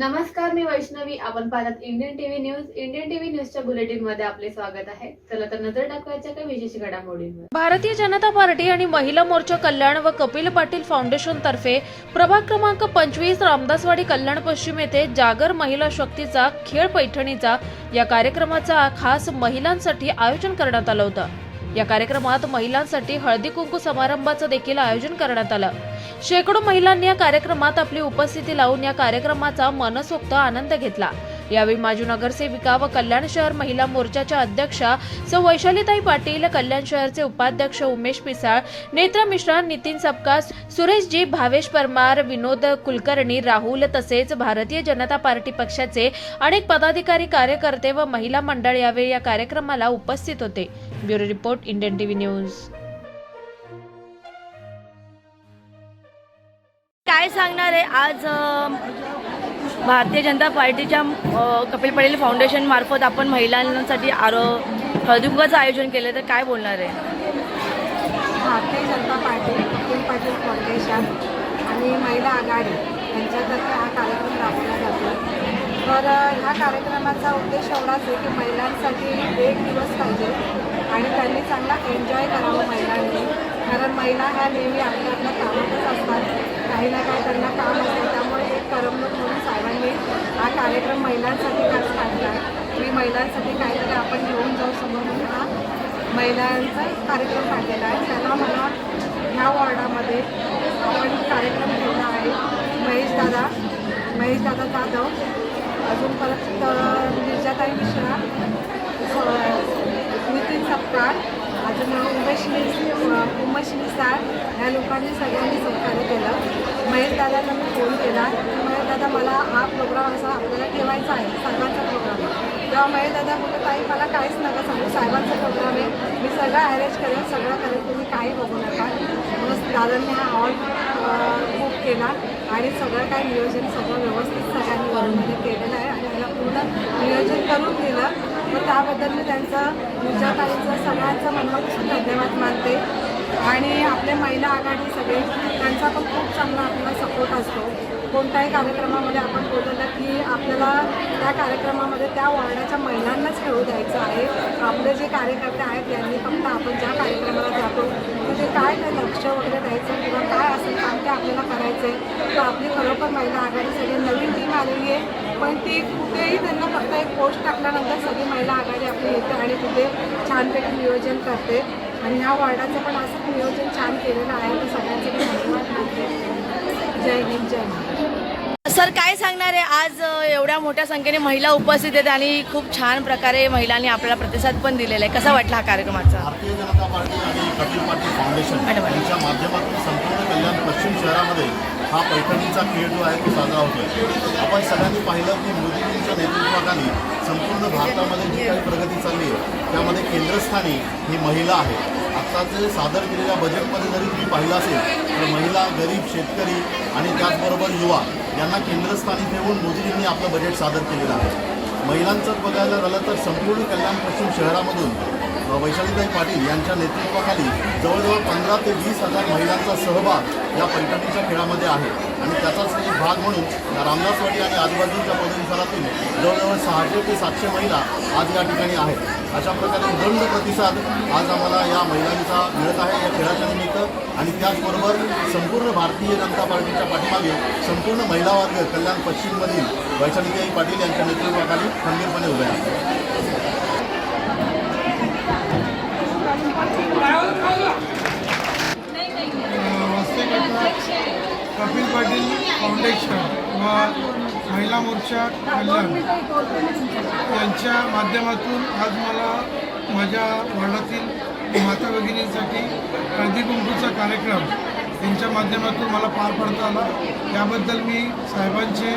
नमस्कार मी वैष्णवी. आपण पाहतात Indian TV news Indian TV न्यूजच्या बुलेटिनमध्ये आपले स्वागत आहे. चला तर नजर टाकवायच्या काही विशेष घडामोडींवर. भारतीय जनता पार्टी आणि महिला मोर्चा कल्याण व कपिल पाटील फाउंडेशन तर्फे प्रभाग क्रमांक पंचवीस रामदासवाडी कल्याण पश्चिम येथे जागर महिला शक्तीचा खेळ पैठणीचा या कार्यक्रमाचा खास महिलांसाठी आयोजन करण्यात आलं होतं. या कार्यक्रमात महिलांसाठी हळदी कुंकू समारंभाचं देखील आयोजन करण्यात आलं. शेकडो महिलांनी या कार्यक्रमात आपली उपस्थिती लावून या कार्यक्रमाचा मनसोक्त आनंद घेतला. यावेळी माजी नगरसेविका व कल्याण शहर महिला मोर्चाच्या अध्यक्षा सौ. वैशालीताई पाटील कल्याण शहरचे उपाध्यक्ष उमेश पिसाळ नेत्रा मिश्रा नितीन सपका सुरेशजी भावेश परमार विनोद कुलकर्णी राहुल तसेच भारतीय जनता पार्टी पक्षाचे अनेक पदाधिकारी कार्यकर्ते व महिला मंडळ यावेळी या कार्यक्रमाला उपस्थित होते. Bureau report Indian TV news. काय सांगणार आहे? आज भारतीय जनता पार्टीच्या कपिल पटेल फाउंडेशन मार्फत आपण महिलांसाठी आरो हळदीकुंकाचं आयोजन केलं. तर काय बोलणार आहे? भारतीय जनता पार्टी कपिल पाटील फाउंडेशन आणि महिला आघाडी यांच्यातर्फे हा कार्यक्रम राबवला जातो तर ह्या कार्यक्रमाचा उद्देश एवढाच आहे की महिलांसाठी एक दिवस पाहिजे आणि त्यांनी चांगला एन्जॉय करावं महिलांनी. कारण महिला ह्या नेहमी आपल्या आपल्या कामातच असतात. काही ना काही त्यांना काम असतं. त्यामुळे एक करमणूक म्हणून साहेबांनी हा कार्यक्रम महिलांसाठी खास काढला आहे. मी महिलांसाठी काहीतरी आपण घेऊन जाऊ समोर. म्हणून हा महिलांचा कार्यक्रम काढलेला आहे. त्याला मला ह्या वॉर्डामध्ये आपण कार्यक्रम ठेवला आहे. महेश दादा महेश दादा जाधव. अजून परत निर्जाताई गिरिजाताई मिश्रा नितीन सपकाळ अजून उमेश मिस उमेश मिसाळ ह्या लोकांनी सगळ्यांनी सहकार्य केलं. महेश दादांना मी फोन केला. की महेश दादा मला हा प्रोग्राम असा आपल्याला ठेवायचा आहे सर्वांचा प्रोग्राम आहे तेव्हा महेश दादा बोलत ताई मला काहीच नका सांगू. साहेबांचा प्रोग्राम आहे. मी सगळं अरेंज करेन सगळं करेन. तुम्ही काही बघू नका. दादांनी हा हॉल बुक केला आणि सगळं काय नियोजन सगळं व्यवस्थित सगळ्यांनी वरूनमध्ये केलेलं आहे आणि मला पूर्ण नियोजन करून दिलं. तर त्याबद्दल मी त्यांचं विचारताईंचं सगळ्यांचं मनापासून धन्यवाद मानते. आणि आपले महिला आघाडी सगळे त्यांचा पण खूप चांगला आपला सपोर्ट असतो. कोणत्याही कार्यक्रमामध्ये आपण बोललेलं की आपल्याला त्या कार्यक्रमामध्ये त्या वॉर्डाच्या महिलांनाच खेळू द्यायचं आहे. आपले जे कार्यकर्ते आहेत यांनी फक्त आपण ज्या कार्यक्रमाला जातो तिथे काय काय लक्ष वगैरे द्यायचं किंवा काय असेल काम ते आपल्याला करायचं आहे तर आपली खरोखर महिला आघाडी सगळी नवीन टीम आलेली आहे. पण ती कुठेही त्यांना फक्त एक पोस्ट टाकल्यानंतर सगळी महिला आघाडी आपली येते आणि तिथे छानपैकी नियोजन करते. आणि ह्या वॉर्डाचं पण असं नियोजन छान केलेलं आहे. तर सगळ्यांचे मी धन्यवाद मानते. जय हिंद जय महाराष्ट्र. सर काय सांगणार आहे? आज एवढ्या मोठ्या संख्येने महिला उपस्थित आहेत आणि खूप छान प्रकारे महिलांनी आपल्याला प्रतिसाद पण दिलेला आहे. कसा वाटला हा कार्यक्रमाचा? भारतीय जनता पार्टी आणि कपिल पाटील फाउंडेशन मॅडम. यांच्या माध्यमातून संपूर्ण कल्याण पश्चिम शहरामध्ये हा पैठणीचा खेळ जो आहे तो साजरा होतोय. आपण सगळ्यांनी पाहिलं की मोदीजींच्या नेतृत्वाखाली संपूर्ण भारतामध्ये जी काही प्रगती चालली आहे त्यामध्ये केंद्रस्थानी ही महिला आहे आत्ताचे सादर केलेल्या बजेटमध्ये जरी तुम्ही पाहिलं असेल तर महिला गरीब शेतकरी आणि त्याचबरोबर युवा यांना केंद्रस्थानी ठेवून मोदीजींनी आपलं बजेट सादर केलेलं आहे. महिलांचं बघायला झालं तर संपूर्ण कल्याण पश्चिम शहरामधून वैशालीताई पाटील यांच्या नेतृत्वाखाली जवळजवळ पंधरा ते वीस हजार महिलांचा सहभाग या पैठणीच्या खेळामध्ये आहे. आणि त्याचाच एक भाग म्हणून या रामदासवाडी आणि आजूबाजूच्या परिसरातील जवळजवळ सहाशे ते सातशे महिला आज या ठिकाणी आहेत. अशा प्रकारे दंड प्रतिसाद आज आम्हाला या महिलांचा मिळत आहे या खेळाच्या निमित्त. आणि त्याचबरोबर संपूर्ण भारतीय जनता पार्टीच्या पाठीमागे संपूर्ण महिला वर्ग कल्याण पश्चिममधील वैशालीताई पाटील यांच्या नेतृत्वाखाली खंबीरपणे उभे आहेत. कपिल पाटील फाउंडेशन व महिला मोर्चा कल्याण. यांच्या माध्यमातून आज मला माझ्या वार्डातील माता भगिनींसाठी हळदी कुंकूचा कार्यक्रम यांच्या माध्यमातून मला पार पडता आला. त्याबद्दल मी साहेबांचे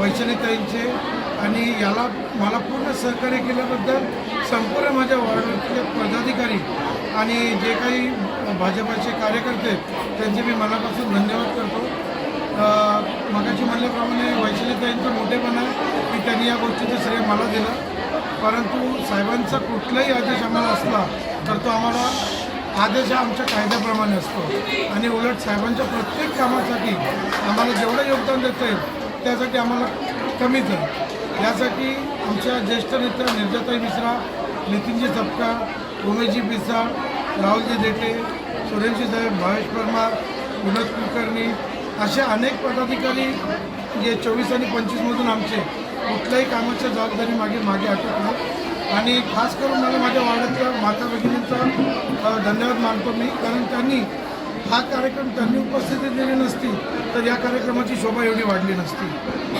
वैशालीताईंचे आणि याला मला पूर्ण सहकार्य केल्याबद्दल संपूर्ण माझ्या वार्डातले पदाधिकारी आणि जे काही भाजपाचे कार्यकर्ते त्यांचे मी मनापासून धन्यवाद करतो. मगाशी म्हणल्याप्रमाणे वैशालीताईंचं मोठेपण आहे की त्यांनी या गोष्टीचं श्रेय मला दिलं. परंतु साहेबांचा कुठलाही आदेश आम्हाला असला तर तो आम्हाला आदेश हा आमच्या कायद्याप्रमाणे असतो. आणि उलट साहेबांच्या प्रत्येक कामासाठी आम्हाला जेवढं योगदान देता येईल त्यासाठी आम्हाला कमीच आहे. यासाठी आमच्या ज्येष्ठ नेत्या निर्जाताई मिश्रा नितीनजी चपका उमेशजी पिसाळ राहुलजी देटे सुरेशजी साहेब भावेश परमार विनोद कुलकर्णी असे अनेक पदाधिकारी जे चोवीस आणि पंचवीसमधून आमचे कुठल्याही कामाच्या जबाबदारी मागे मागे आटत नाही आणि खास करून मला माझ्या वाड्यातल्या माता भगिनींचा धन्यवाद मानतो मी. कारण त्यांनी हा कार्यक्रम त्यांनी उपस्थिती दिली नसती तर या कार्यक्रमाची शोभा एवढी वाढली नसती.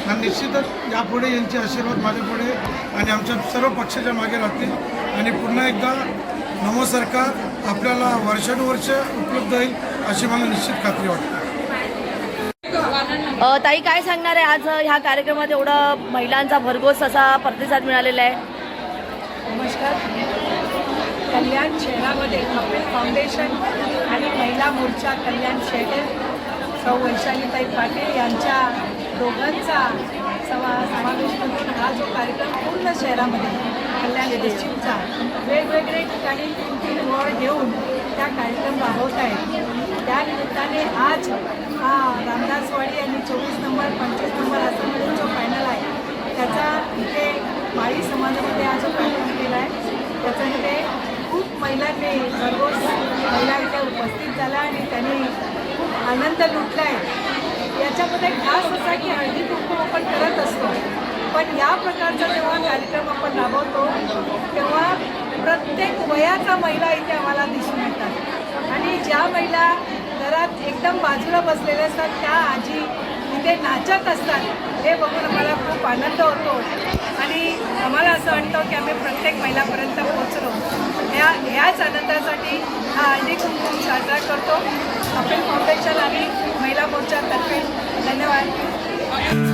आणि निश्चितच यापुढे यांचे आशीर्वाद माझ्यापुढे आणि आमच्या सर्व पक्षाच्या मागे राहतील. आणि पुन्हा एकदा नमो सरकार आपल्याला वर्षानुवर्ष उपलब्ध होईल अशी मला निश्चित खात्री वाटते. अ, ताई काय सांगणार आहे आज ह्या कार्यक्रमात एवढा महिलांचा भरघोस असा प्रतिसाद मिळालेला आहे? नमस्कार. कल्याण शहरामध्ये कपिल फाउंडेशन आणि महिला मोर्चा कल्याण शहर सौ वैशालीताई पाटील यांच्या दोघांचा समा समावेश करून हा जो कार्यक्रम पूर्ण शहरामध्ये कल्याण डिस्ट्रिक्टचा वेगवेगळे ठिकाणी तीन तीन वॉर्ड घेऊन त्या कार्यक्रम राबवत आहेत. त्यानिमित्ताने आज हा रामदासवाडी आणि चोवीस नंबर पंचवीस नंबर असा मिळून म्हणजे जो पॅनल आहे त्याचा इथे माळी समाजामध्ये हा जो कार्यक्रम केला आहे त्याच्यामध्ये खूप महिलांनी सर्व महिला इथे उपस्थित झाल्या आणि त्यांनी खूप आनंद लुटला आहे याच्यामध्ये खास असा की हळदी कुंकू आपण करत असतो. पण या प्रकारचा जेव्हा कार्यक्रम आपण राबवतो तेव्हा प्रत्येक वयाचा महिला इथे आम्हाला दिसून येतात. आणि ज्या महिला घरात एकदम बाजूला बसलेल्या असतात त्या आजी ते नाचत असतात हे बघून आम्हाला खूप आनंद होतो. आणि आम्हाला असं वाटतं की आम्ही प्रत्येक महिलापर्यंत पोहोचलो. ह्या ह्याच आनंदासाठी हा हळदी कुंकुम साजरा करतो. आपण फाउंडेशन आणि महिला मोर्चातर्फे धन्यवाद.